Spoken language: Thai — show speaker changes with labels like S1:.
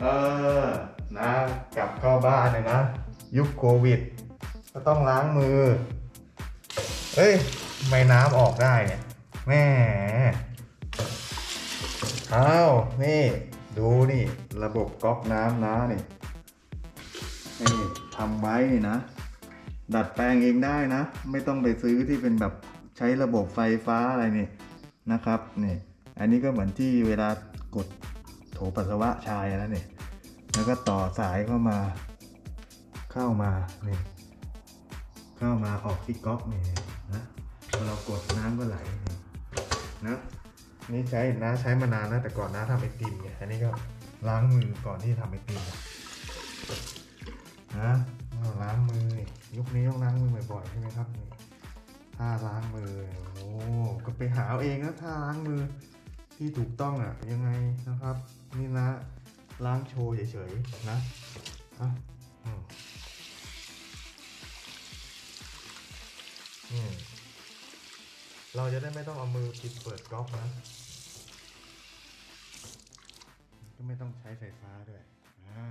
S1: เออนะกลับเข้าบ้านเลยนะ ยุคโควิด ก็ต้องล้างมือเฮ้ยทำไมน้ำออกได้เนี่ยแม่อ้าวนี่ ดูนี่ ระบบก๊อกน้ำนะนี่นี่ทำไว้นี่นะ ดัดแปลงเองได้นะ ไม่ต้องไปซื้อที่เป็นแบบใช้ระบบไฟฟ้าอะไรนี่นะครับนี่ อันนี้ก็เหมือนที่เวลากด ถปัสสาวะชายแล้วเนี่ย แล้วก็ต่อสายเข้ามา เข้ามาเนี่ยเข้ามาออกที่ก๊อกเนี่ยนะพอเรากดน้ำก็ไหลนนะนี่ใช้น้าใช้มานานนะแต่ก่อนน้าทำไอติมไงอันนี้ก็ล้างมือก่อนที่จะทำไอติมนะล้างมือยุคนี้ต้องล้างมือบ่อยๆใช่ไหมครับนี่ท่าล้างมือโอ้ก็ไปหาเอาเองนะท่าล้างมือที่ถูกต้องอะยังไงนะครับ นี่นะ ล้างโชว์เฉยๆนะอะอืมอมเราจะได้ไม่ต้องเอามือปิดเปิดก๊อกนะ ก็ไม่ต้องใช้ไฟฟ้าด้วย อ่า